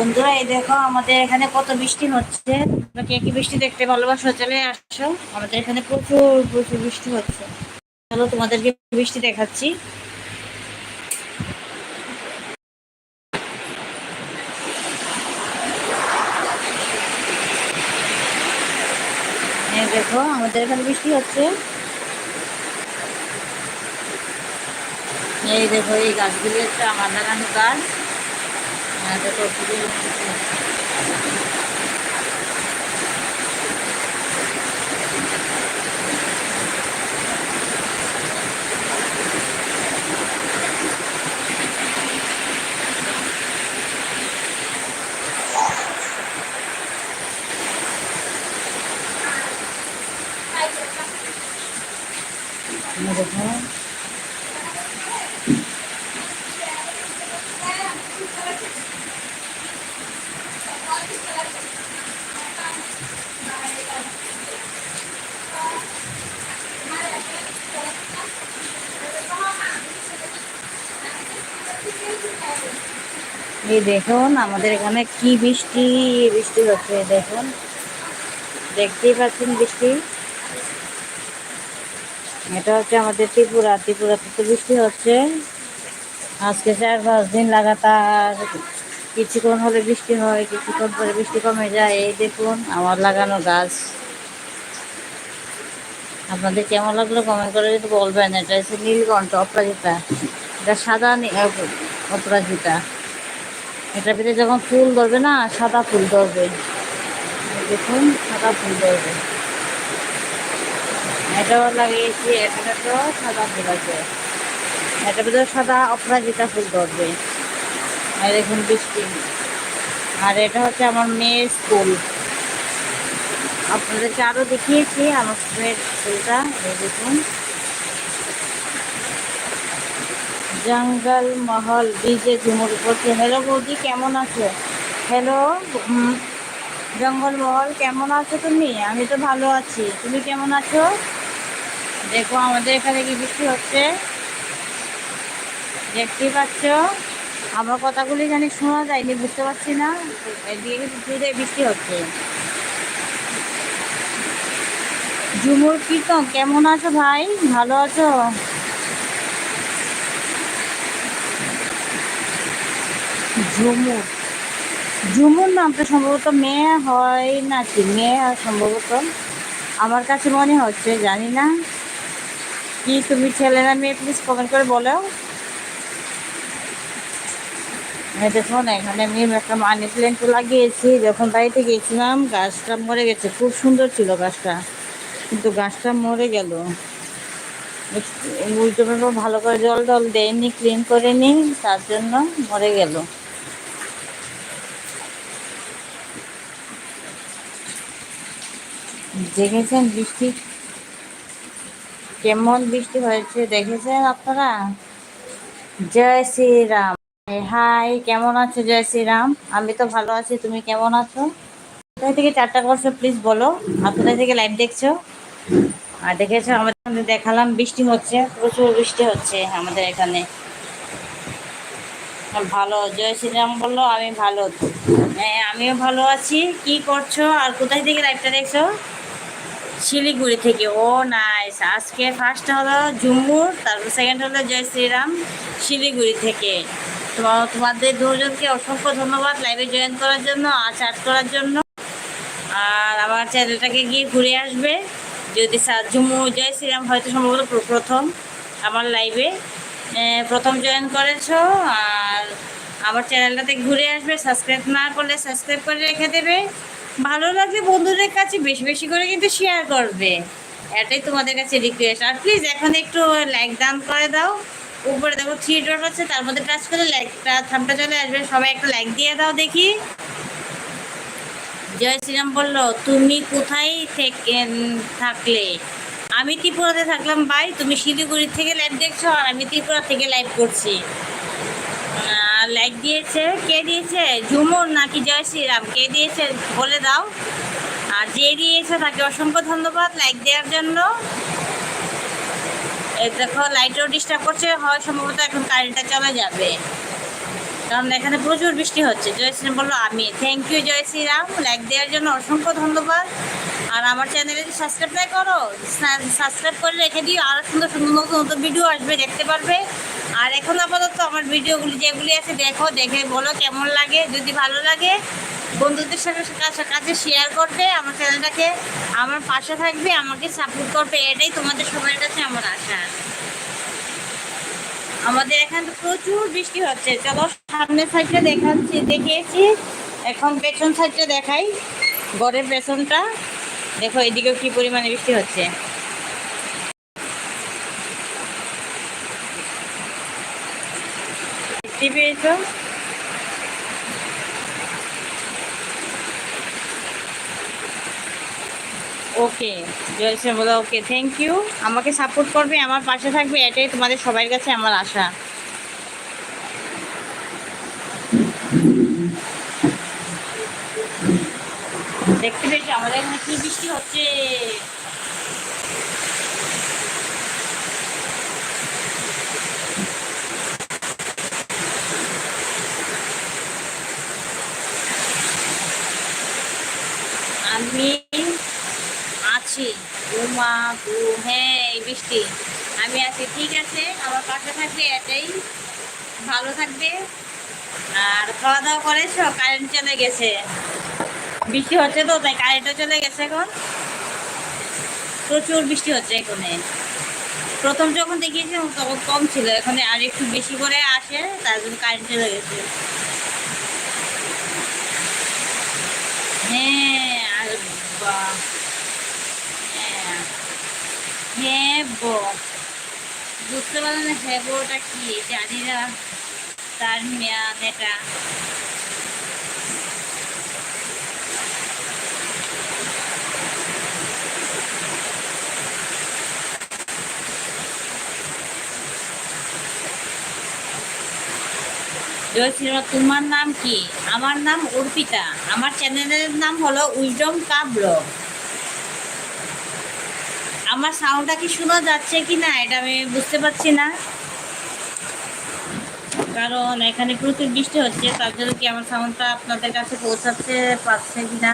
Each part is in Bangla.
বন্ধুরা, এই দেখো আমাদের এখানে কত বৃষ্টি হচ্ছে। তোমরা কে কি বৃষ্টি দেখতে ভালোবাসো চলে আসছো আমাদের এখানে প্রচুর প্রচুর বৃষ্টি হচ্ছে। চলো তোমাদেরকে বৃষ্টি দেখাচ্ছি। দেখো, আমাদের এখানে বৃষ্টি হচ্ছে। এই দেখো, এই গাছগুলি হচ্ছে আমার লাগানো গাছ। হ্যাঁ দেখো খুবই এই দেখো এই দেখুন, আমাদের এখানে কি বৃষ্টি বৃষ্টি হচ্ছে দেখুন। দেখতেই পাচ্ছেন বৃষ্টি। এটা হচ্ছে আমাদের ত্রিপুরা ত্রিপুরাতে তো বৃষ্টি হচ্ছে। আজকে চার পাঁচ দিন লাগাতার কিছুক্ষণ হলে বৃষ্টি হয়, কিছুক্ষণ পরে বৃষ্টি কমে যায়, এই দেখুন আমার লাগানো গাছ। আপনাদের কেমন লাগল কমেন্ট করে যদি বলবেন, এটা হচ্ছে নীলকণ্ঠ অপরাজিতা। এটা সাদা অপরাজিতা। এটার ভিতরে যখন ফুল ধরবে না, সাদা ফুল ধরবে। দেখুন, সাদা ফুল ধরবে। এটাও লাগিয়েছি, এখানে তো সাদা ফুল আছে। এটার ভিতরে সাদা অপরাজিতা ফুল ধরবে। আর দেখুন বৃষ্টি। আর এটা হচ্ছে আমার মেয়ের স্কুল। আপনাদেরকে আরও দেখিয়েছি আমার মেয়ের স্কুলটা। দেখুন। জঙ্গল মহল ডিজে ঝুমুর করছে হ্যালো বৌদি কেমন আছো? হ্যালো জঙ্গল মহল কেমন আছো তুমি? আমি তো ভালো আছি। তুমি কেমন আছো? দেখো আমাদের এখানে কি বৃষ্টি হচ্ছে? দেখতেই পাচ্ছ আমার কথাগুলি জানি শোনা যায়নি বুঝতে পারছি না। এদিকে কিন্তু জুড়ে বৃষ্টি হচ্ছে। ঝুমুর কীর্তন কেমন আছো ভাই? ভালো আছো? ঝুমুর ঝুমুর নামটা সম্ভবত মেয়ে হয় নাকি? মেয়ে হয় সম্ভবত। আমার কাছে মনে হচ্ছে, জানি না। কি তুমি ছেলে না মেয়ে প্লিজ কমেন্ট করে বলো। দেখুন, এখানে আমি একটা মানি প্ল্যান্ট লাগিয়েছি। যখন বাড়িতে গিয়েছিলাম, গাছটা মরে গেছে। খুব সুন্দর ছিল গাছটা। কিন্তু গাছটা মরে গেল। উল্টো ভালো করে জল টল দেয়নি ক্লিন করে নি তার জন্য মরে গেল। দেখেছেন বৃষ্টি? কেমন বৃষ্টি হয়েছে দেখেছেন আপনারা? জয় শ্রীরাম। হাই, কেমন আছো? জয় শ্রীরাম। আমি তো ভালো আছি, তুমি কেমন আছো? কোথায় থেকে চারটা করছ প্লিজ বলো। আর কোথায় থেকে লাইভ দেখছ? আর দেখেছ, আমাদের দেখালাম, বৃষ্টি হচ্ছে, প্রচুর বৃষ্টি হচ্ছে আমাদের এখানে। ভালো, জয় শ্রীরাম বলল, আমি ভালো। হ্যাঁ আমিও ভালো আছি। কি করছ? আর কোথায় থেকে লাইভটা দেখছ? শিলিগুড়ি থেকে। ও নাইস আজকে ফার্স্ট হলো জুম্মুর, তারপর সেকেন্ড হলো জয় শ্রীরাম শিলিগুড়ি থেকে। তোমার তোমাদের দুজনকে অসংখ্য ধন্যবাদ লাইভে জয়েন করার জন্য, আর চার্জ করার জন্য। আর আমার চ্যানেলটাকে গিয়ে ঘুরে আসবে। যদি জুম্মু জয় শ্রীরাম হয়তো সম্ভবত প্রথম আমার লাইভে প্রথম জয়েন করেছ, আর আমার চ্যানেলটাতে ঘুরে আসবে সাবস্ক্রাইব না করলে সাবস্ক্রাইব করে রেখে দেবে। ভালো লাগলে বন্ধুদের কাছে বেশি বেশি করে কিন্তু শেয়ার করবে। এটাই তোমাদের কাছে রিকোয়েস্ট আর প্লিজ এখন একটু লাইক দান করে দাও। উপরে দেখো থ্রি ডট আছে, তার মধ্যে টাচ করে লাইকটা থামটা চলে আসবে। সবাই একটু লাইক দিয়ে দাও দেখি। জয় শ্রীরাম বলল, তুমি কোথায় থেকে থাকলে? আমি ত্রিপুরাতে থাকলাম ভাই। তুমি শিলিগুড়ি থেকে লাইভ দেখছ, আর আমি ত্রিপুরা থেকে লাইভ করছি। লাইক দিয়েছে, কে দিয়েছে? ঝুমুর নাকি জয় শ্রীরাম? কে দিয়েছে বলে দাও। আর যে দিয়েছে তাকে অসংখ্য ধন্যবাদ লাইক দেওয়ার জন্য। দেখো, লাইটও ডিস্টার্ব করছে, হয় সম্ভবত এখন কারেন্টটা চলে যাবে। কারণ এখানে প্রচুর বৃষ্টি হচ্ছে। জয় শ্রীরাম বলল, আমি thank you Joy Shriram. Like দেওয়ার জন্য অসংখ্য ধন্যবাদ। আর আমার চ্যানেলে যদি সাবস্ক্রাইব করো সাবস্ক্রাইব করে রেখে দিও। আরও সুন্দর সুন্দর নতুন নতুন ভিডিও আসবে, দেখতে পারবে। আর এখন আপাতত আমার ভিডিওগুলি যেগুলি আছে দেখো, দেখে বলো কেমন লাগে, যদি ভালো লাগে, বন্ধুদের সাথে কাছে শেয়ার করবে, আমার চ্যানেলটাকে আমার পাশে থাকবে, আমাকে সাপোর্ট করবে, এটাই তোমাদের সবার কাছে আমার আশা। আমাদের এখানে প্রচুর বৃষ্টি হচ্ছে। চলো সামনের সাইডটা দেখাচ্ছি, দেখিয়েছি। এখন পেছন সাইডটা দেখাই, ঘরের পেছনটা। দেখো এদিকেও কি পরিমাণে বৃষ্টি হচ্ছে। বৃষ্টি পেয়েছ ওকে জয়শ্রী বলো ওকে থ্যাংক ইউ আমাকে সাপোর্ট করবে, আমার পাশে থাকবে, এটাই তোমাদের সবার কাছে আমার আশা। দেখতে পেয়েছি আমাদের এখানে কি বৃষ্টি হচ্ছে? আমি আছি। উমা বু হ্যাঁ বৃষ্টি। আমি আছি, ঠিক আছে। আমার পাশে থাকবে এটাই ভালো থাকবে। আর খাওয়া দাওয়া করেছ? কারেন্ট চলে গেছে। বৃষ্টি হচ্ছে তো, তাই কারেন্টও চলে গেছে এখন। প্রচুর বৃষ্টি হচ্ছে এখানে। প্রথম যখন দেখিয়েছিলাম, তখন কম ছিল। এখন আর একটু বেশি করে আসে, তার জন্য কারেন্ট চলে গেছে। হ্যাঁ আর বা- হ্যাঁ হ্যাঁ বো বুঝতে পারলাম হ্যাঁ বোটা কি জানি না তার মেয়াদ এটা জয় তোমার নাম কি? আমার নাম অর্পিতা। আমার চ্যানেলের নাম হলো উইজডম কাব্র আমার সাউন্ডটা কি শোনা যাচ্ছে কি না, এটা আমি বুঝতে পারছি না। কারণ এখানে প্রচুর বৃষ্টি হচ্ছে, তার জন্য কি আমার সাউন্ডটা আপনাদের কাছে পৌঁছাচ্ছে পারছে কি না?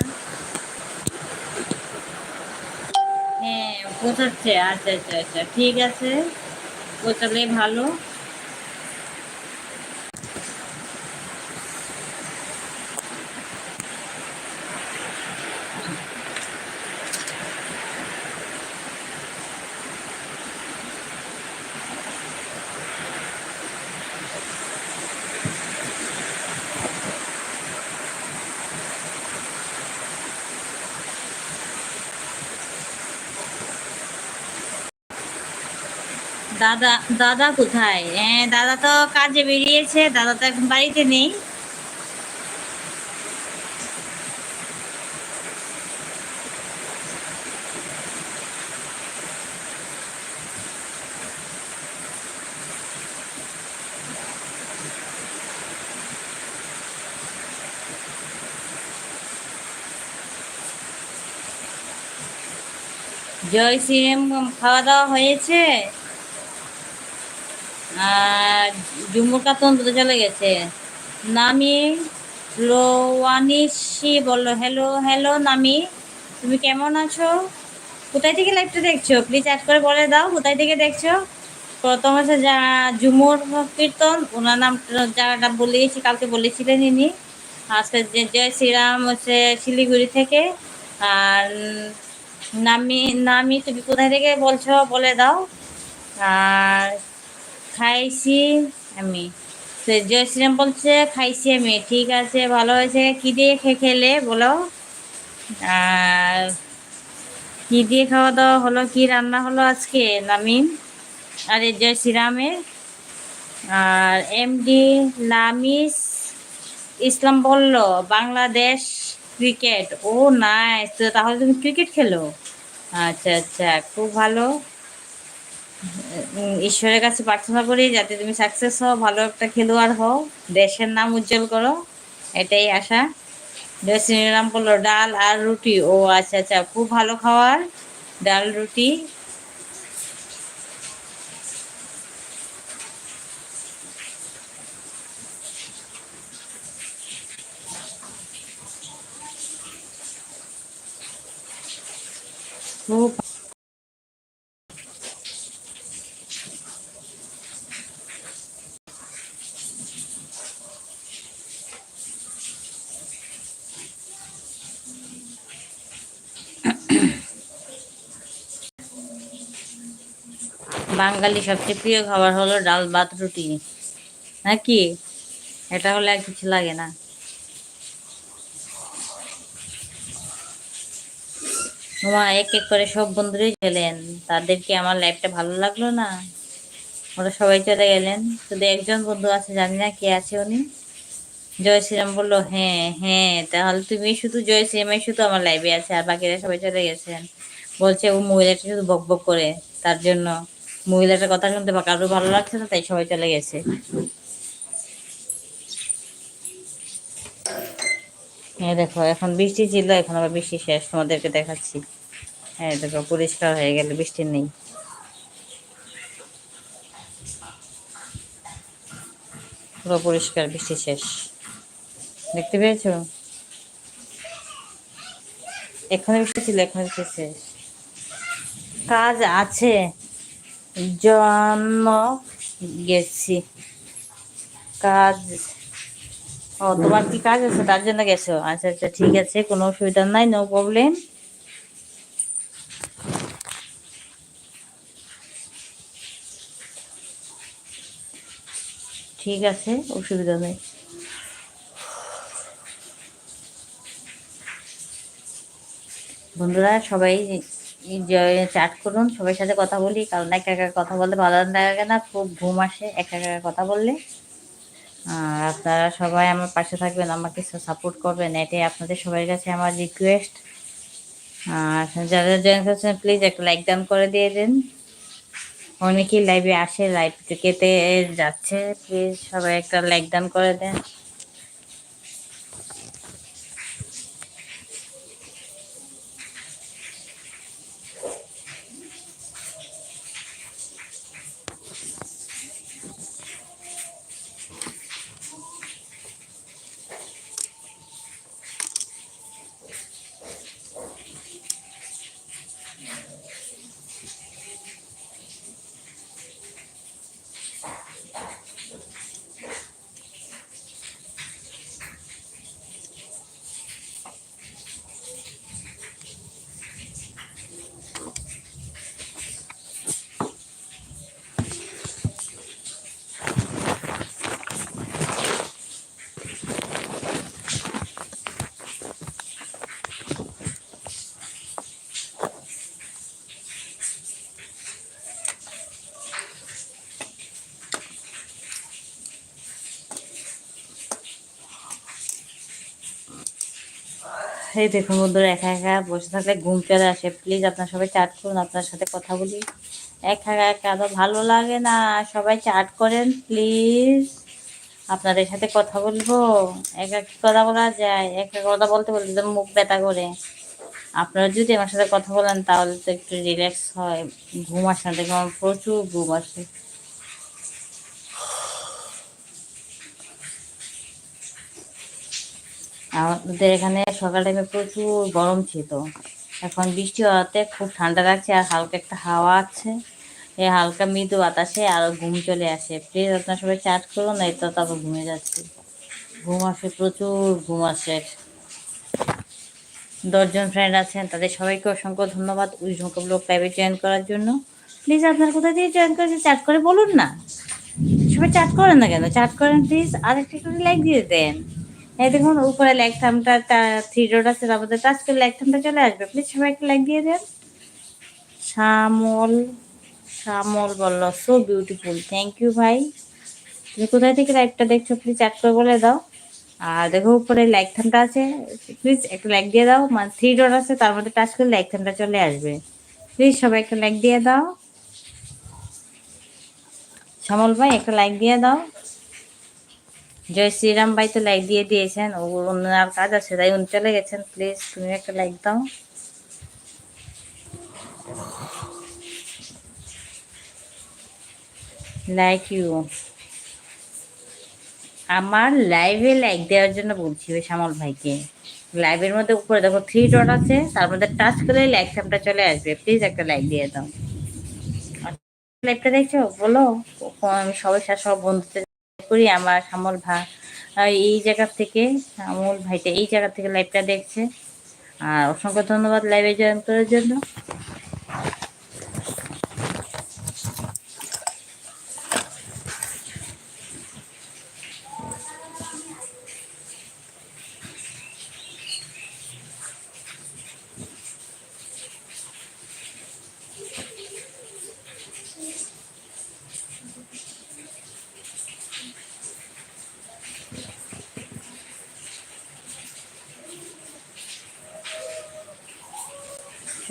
হ্যাঁ পৌঁছাচ্ছে। আচ্ছা আচ্ছা আচ্ছা ঠিক আছে। পৌঁছালে ভালো। দাদা দাদা কোথায়? হ্যাঁ দাদা তো কাজে বেরিয়েছে, দাদা তো এখন বাড়িতে নেই। জয় শ্রীরাম, খাওয়া দাওয়া হয়েছে? জুম্মুর কাতন তো চলে গেছে। নামি লোয়ানিসি বলল হ্যালো হ্যালো নামি, তুমি কেমন আছো? কোথায় থেকে লাইভটা দেখছ? প্লিজ অ্যাড করে বলে দাও, কোথায় থেকে দেখছ? প্রথম হচ্ছে যা ঝুমুর কীর্তন, ওনার নাম জায়গাটা বলেছি, কালকে বলেছিলেন ইনি। আজকে জয় শ্রীরাম হচ্ছে শিলিগুড়ি থেকে। আর নামি নামি, তুমি কোথায় থেকে বলছো, বলে দাও। আর খাইছি আমি। তো জয় শ্রীরাম বলছে, খাইছি আমি, ঠিক আছে, ভালো হয়েছে। কী দিয়ে খেয়ে খেলে বলো? আর কী দিয়ে খাওয়া দাওয়া হলো, কি রান্না হলো আজকে, নামিন? আর এই জয় শ্রীরামের আর এমডি লামিস ইসলাম বলল, বাংলাদেশ ক্রিকেট। ও নাইস তো তাহলে তুমি ক্রিকেট খেলো? আচ্ছা আচ্ছা খুব ভালো। ঈশ্বরের কাছে প্রার্থনা করি যাতে তুমি সাকসেস হও, ভালো একটা খেলোয়াড় হও, দেশের নাম উজ্জ্বল করো, এটাই আশা। নাম বলল ডাল আর রুটি। ও আচ্ছা আচ্ছা খুব ভালো খাওয়ার, ডাল, রুটি। খুব বাঙালি সবচেয়ে প্রিয় খাবার হলো ডাল ভাত রুটি। নাকি? এটা হলে আর কিছু লাগে না। তোমা এক এক করে সব বন্ধুরাই গেলেন তাদেরকে আমার লাইফটা ভালো লাগল না। ওরা সবাই চলে গেলেন। শুধু একজন বন্ধু আছে, জানি না কে আছে উনি। জয় শ্রীরাম বলল হ্যাঁ হ্যাঁ তাহলে তুমি শুধু জয় শ্রীরামই শুধু আমার লাইভে আছে, আর বাকিরা সবাই চলে গেছেন। বলছে, ও মহিলাটা শুধু বক বক করে, তার জন্য। মহিলাটার কথা শুনতে বা কারও ভালো লাগছে না, তাই সবাই চলে গেছে। হ্যাঁ দেখো, এখন বৃষ্টি ছিল, এখন আবার বৃষ্টি শেষ, তোমাদেরকে দেখাচ্ছি। হ্যাঁ দেখো, পরিষ্কার হয়ে গেল, বৃষ্টি নেই। পুরো পরিষ্কার, বৃষ্টি শেষ। দেখতে পেয়েছ? এখানে বৃষ্টি ছিল, এখানে বৃষ্টি শেষ। কাজ আছে। জন্ম গেছি। কাজ ও, তোমার কি কাজ আছে? তার জন্য গেছো? আচ্ছা আচ্ছা ঠিক আছে, কোনো অসুবিধা নাই নো প্রবলেম ঠিক আছে, অসুবিধা নেই। বন্ধুরা, সবাই চাট করুন সবার সাথে কথা বলি, কারণ একা একা কথা বলতে ভালো লাগে না, খুব ঘুম আসে একা একা কথা বললে। আর আপনারা সবাই আমার পাশে থাকবেন, আমাকে সাপোর্ট করবেন, এটাই আপনাদের সবার কাছে আমার রিকোয়েস্ট আর যারা জয়েন করছেন প্লিজ একটা লাইক ডান করে দিয়ে দিন। অনেকেই লাইভে আসে লাইভ কেটে যাচ্ছে প্লিজ সবাই একটা লাইক ডান করে দেন। এই দেখুন বন্ধুরা একা একা বসে থাকলে ঘুম চলে আসে। প্লিজ আপনার সবাই চাট করুন, আপনার সাথে কথা বলি। একা একা তো ভালো লাগে না, সবাই চাট করেন প্লিজ আপনাদের সাথে কথা বলব। একা কি কথা বলা যায়? একা কথা বলতে বলতে মুখ ব্যথা করে। আপনারা যদি আমার সাথে কথা বলেন, তাহলে তো একটু রিল্যাক্স হয়। ঘুম আসে না দেখুন প্রচুর ঘুম আসে। আমাদের এখানে সকাল টাইমে প্রচুর গরম ছিল। এখন বৃষ্টি হওয়াতে খুব ঠান্ডা লাগছে আর হালকা একটা হাওয়া আছে। এই হালকা মৃদু বাতাসে আরও ঘুম চলে আসে। প্লিজ আপনার সবাই চাট করুন এই তো তারপর ঘুমে যাচ্ছে। ঘুম আসে, প্রচুর ঘুম আসে। দশজন ফ্রেন্ড আছেন, তাদের সবাইকে অসংখ্য ধন্যবাদ উইজমকে ব্লগ লাইভে জয়েন করার জন্য। প্লিজ আপনার কোথা দিয়ে জয়েন করেছে চাট করে বলুন না। সবাই চাট করেন না কেন? চাট করেন প্লিজ আর একটু লাইক দিয়ে দেন। এই দেখুন, উপরে লাইক থামটা থ্রি ডট আছে টাচ করে লাইক থামটা চলে আসবে। প্লিজ সবাই একটু লাইক দিয়ে দেন। শ্যামল শ্যামল বলল সো বিউটিফুল থ্যাংক ইউ ভাই। তুমি কোথায় থেকে লাইকটা দেখছ প্লিজ চ্যাট করে বলে দাও। আর দেখো, উপরে লাইক আছে। প্লিজ একটা লাইক দিয়ে দাও। মানে থ্রি ডট আছে, তার মধ্যে টাচ করে লাইক চলে আসবে। প্লিজ সবাই একটা লাইক দিয়ে দাও। শ্যামল ভাই, একটা লাইক দিয়ে দাও। জয় শ্রীরাম ভাই তো লাইক দিয়ে দিয়েছেন, ও অন্য আর কাজ আছে, তাই উনি চলে গেছেন প্লিজ তুমি একটা লাইক দাও। লাইক ইউ আমার লাইভে লাইক দেওয়ার জন্য বলছি ওই শ্যামল ভাইকে। লাইভের মধ্যে উপরে দেখো থ্রি ডট আছে, তার মধ্যে টাচ করলে লাইক সামটা চলে আসবে প্লিজ একটা লাইক দিয়ে দাও। লাইভটা দেখছ? বলো আমি সবাই সব বন্ধুদের করি আমার শ্যামল ভা এই জায়গা থেকে আমল ভাইটা এই জায়গা থেকে লাইভটা দেখছে। আর অসংখ্য ধন্যবাদ লাইভে জয়েন করার জন্য।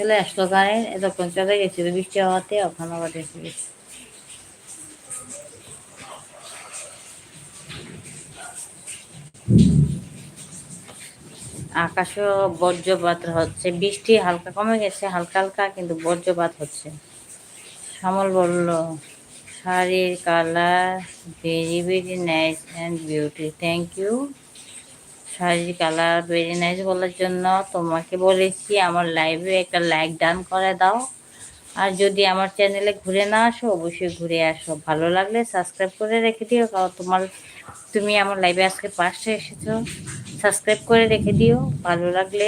চলে আসলো গায়ে এতক্ষণ চলে গেছিল, বৃষ্টি হওয়াতে ওখানে আবার এসে গেছে। আকাশও বজ্রপাত হচ্ছে, বৃষ্টি হালকা কমে গেছে, হালকা হালকা, কিন্তু বজ্রপাত হচ্ছে। শ্যামল বলল, শাড়ির colour very very nice and beauty thank you শাড়ির কালার ভেরি নাইস বলার জন্য তোমাকে বলেছি আমার লাইভে একটা লাইক ডান করে দাও। আর যদি আমার চ্যানেলে ঘুরে না আসো, অবশ্যই ঘুরে আসো। ভালো লাগলে সাবস্ক্রাইব করে রেখে দিও, কারণ তোমার, তুমি আমার লাইভে আজকে পাশে এসেছ। সাবস্ক্রাইব করে রেখে দিও, ভালো লাগলে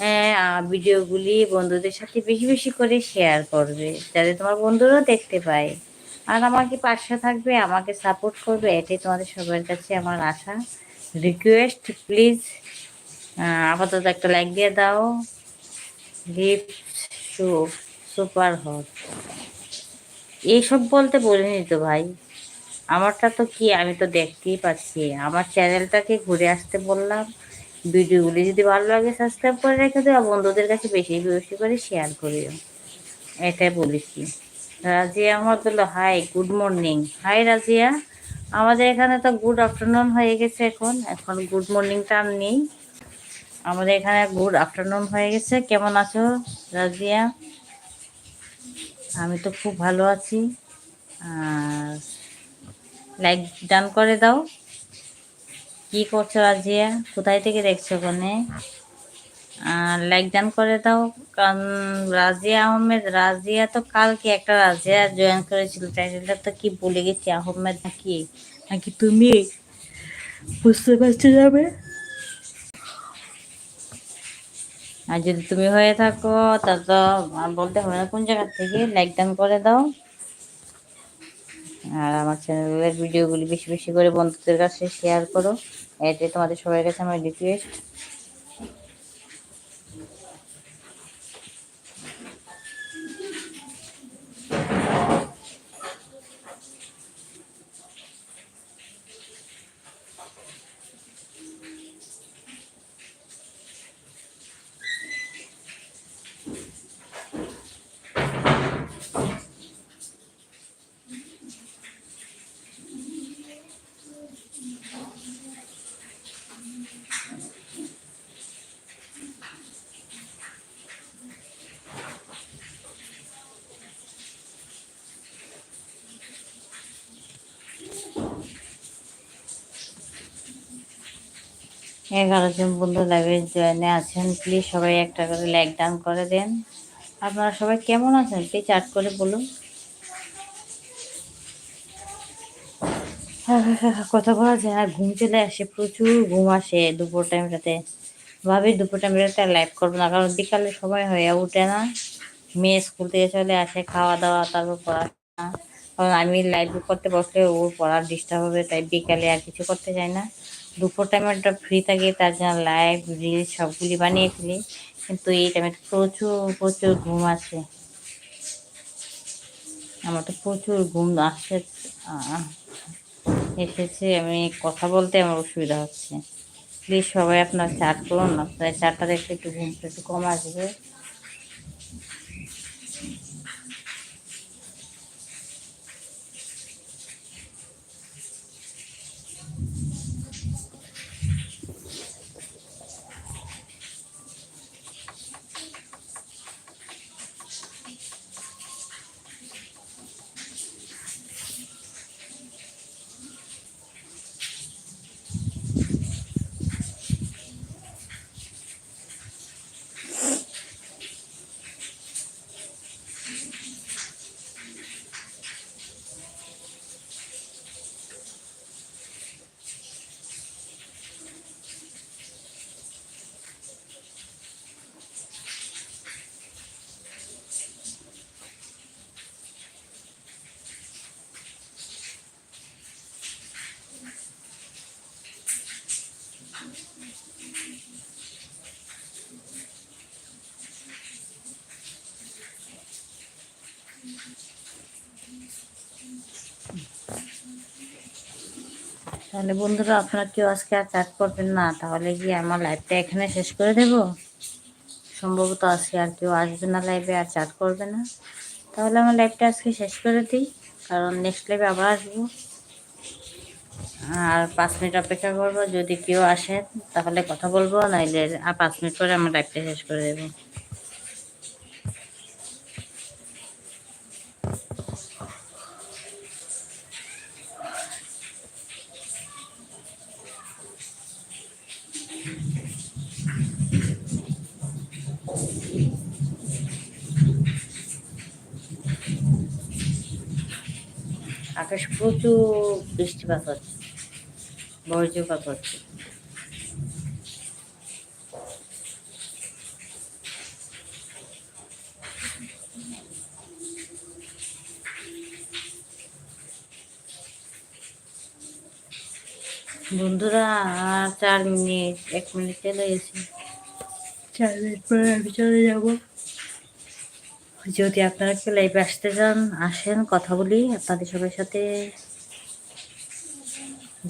হ্যাঁ ভিডিওগুলি বন্ধুদের সাথে বেশি বেশি করে শেয়ার করবে, যাতে তোমার বন্ধুরাও দেখতে পায়। আর আমাকে পাশে থাকবে, আমাকে সাপোর্ট করবে, এটাই তোমাদের সবার কাছে আমার আশা। রিকোয়েস্ট প্লিজ আপাতত একটা লাইক দিয়ে দাও। গিফট শু সুপার হট এইসব বলতে বলিনি তো ভাই। আমারটা তো কি, আমি তো দেখতেই পাচ্ছি। আমার চ্যানেলটাকে ঘুরে আসতে বললাম। ভিডিওগুলি যদি ভালো লাগে সাবস্ক্রাইব করে রেখে দেওয়া বন্ধুদের কাছে বেশি বেশি করে শেয়ার করিও। এটাই বলেছি। Razia Ahmadullah hi good morning hi Razia. আমাদের এখানে তো গুড আফটারনুন হয়ে গেছে এখন। এখন গুড মর্নিংটা আর নেই। আমাদের এখানে গুড আফটারনুন হয়ে গেছে। কেমন আছো রাজিয়া? আমি তো খুব ভালো আছি। আর লাইক ডান করে দাও। কি করছ রাজিয়া? কোথায় থেকে দেখছ ওখানে? লাইক ডান করে দাও। কারণ রাজিয়া আহমেদ রাজিয়া তো কালকে একটা রাজিয়া জয়েন করেছিল। টাইটেলটা তো কি বলে গেছি আহমেদ নাকি? নাকি তুমি বুঝতে পারছ যাবে? আর যদি তুমি হয়ে থাকো তা তো বলতে হবে না কোন জায়গা থেকে লাইক ডান করে দাও। আর আমার চ্যানেলের ভিডিওগুলি বেশি বেশি করে বন্ধুদের কাছে শেয়ার করো। এটাই তোমাদের সবার কাছে আমার রিকোয়েস্ট এগারো জন বন্ধু লাইভে জয়েনে আছেন প্লিজ সবাই একটা করে লাইক ডান করে দেন। আপনারা সবাই কেমন আছেন? প্লিজ চার্ট করে বলুন। কথা বলা যায় আর ঘুম চলে আসে, প্রচুর ঘুম আসে দুপুর টাইমটাতে ভাবি দুপুর টাইমটাতে লাইভ করব না, কারণ বিকালে সময় হয়ে উঠে না। মেয়ে স্কুল থেকে চলে আসে, খাওয়া দাওয়া, তারপর পড়াশোনা কারণ আমি লাইভ করতে বসলে ওর পড়ার ডিস্টার্ব হবে, তাই বিকালে আর কিছু করতে চাই না। দুপুর টাইমে একটা ফ্রি থাকে, তার জন্য লাইভ রিল সবগুলি বানিয়ে ফেলি। কিন্তু এই টাইমে প্রচুর প্রচুর ঘুম আসে। আমার তো প্রচুর ঘুম আসছে এসেছে, আমি কথা বলতে আমার অসুবিধা হচ্ছে। প্লিজ সবাই আপনার চাট করুন, আপনার চারটা দেখতে একটু ঘুমটা একটু কম আসবে। তাহলে বন্ধুরা, আপনারা কেউ আজকে আর চ্যাট করবেন না। তাহলে কি আমার লাইভটা এখানে শেষ করে দেব। সম্ভবত আজকে আর কেউ আসবে না লাইভে আর চ্যাট করবে না। তাহলে আমার লাইভটা আজকে শেষ করে দিই, কারণ নেক্সট লাইভে আবার আসব। আর পাঁচ মিনিট অপেক্ষা করব, যদি কেউ আসে, তাহলে কথা বলব, নাইলে আর পাঁচ মিনিট পরে আমার লাইভটা শেষ করে দেবো। প্রচুর বৃষ্টিপাত হচ্ছে বজ্রপাত হচ্ছে। বন্ধুরা চার মিনিট, এক মিনিট চলে গেছে। চার মিনিট পরে আমি চলে যাব। যদি আপনারা কেউ লাইভে আসতে চান, আসেন, কথা বলি, আপনাদের সবার সাথে।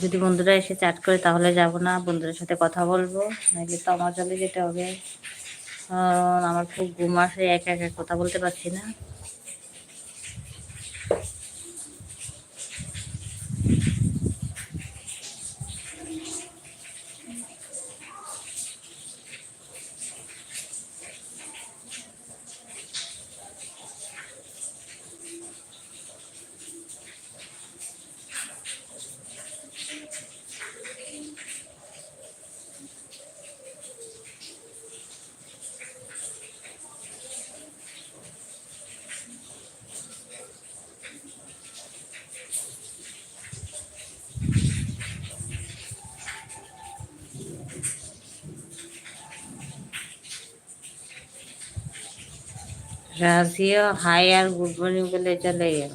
যদি বন্ধুরা এসে চ্যাট করে, তাহলে যাব না, বন্ধুদের সাথে কথা বলব। নাহলে তো আমার চলে যেতে হবে। আমার খুব ঘুম আসে, একা একা কথা বলতে পারছি না। রাজিও হাই আর গুড মর্নিং বলে চলে গেল।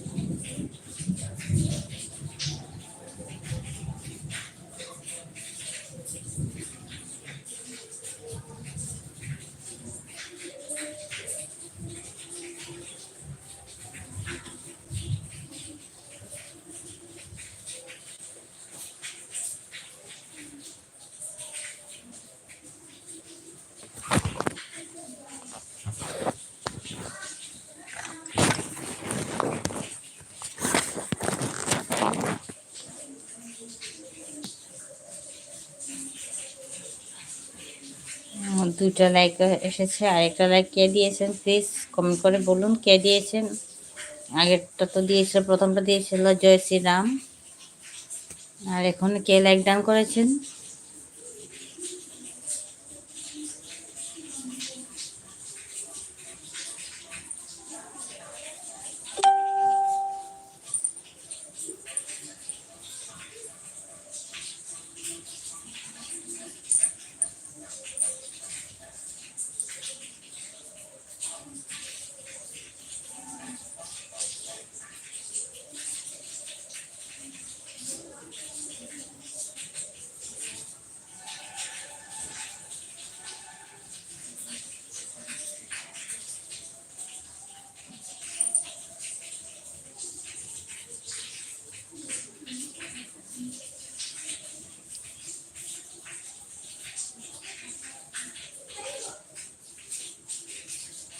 দুইটা লাইক এসেছে আর একটা লাইক কে দিয়েছেন প্লিজ কমেন্ট করে বলুন কে দিয়েছেন। আগেরটা তো দিয়েছিল, প্রথমটা দিয়েছিল জয় শ্রীরাম। আর এখন কে লাইক ডান করেছেন?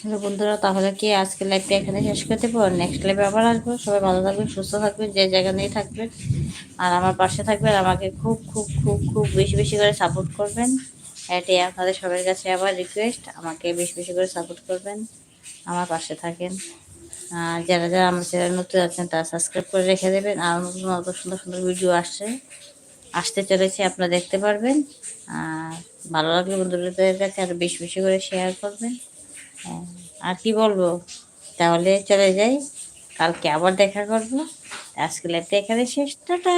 হ্যালো বন্ধুরা, তাহলে কি আজকে লাইভটা এখানে শেষ করতে পারো নেক্সট লাইভে আবার আসব। সবাই ভালো থাকবেন, সুস্থ থাকবেন, যে জায়গা নিয়ে থাকবেন। আর আমার পাশে থাকবেন, আমাকে খুব খুব খুব খুব বেশি বেশি করে সাপোর্ট করবেন। এটাই আপনাদের সবার কাছে আবার রিকোয়েস্ট আমাকে বেশি বেশি করে সাপোর্ট করবেন। আমার পাশে থাকেন। আর যারা যারা আমার চ্যানেল নতুন আছেন, তারা সাবস্ক্রাইব করে রেখে দেবেন। আর নতুন অত সুন্দর সুন্দর ভিডিও আসছে। আসতে চলেছে, আপনারা দেখতে পারবেন। আর ভালো লাগলে বন্ধুদের কাছে আরও বেশি বেশি করে শেয়ার করবেন। হ্যাঁ, আর কি বলব? তাহলে চলে যাই। কালকে আবার দেখা করব। আজকে লাইফটা এখানে শেষ। টাটা!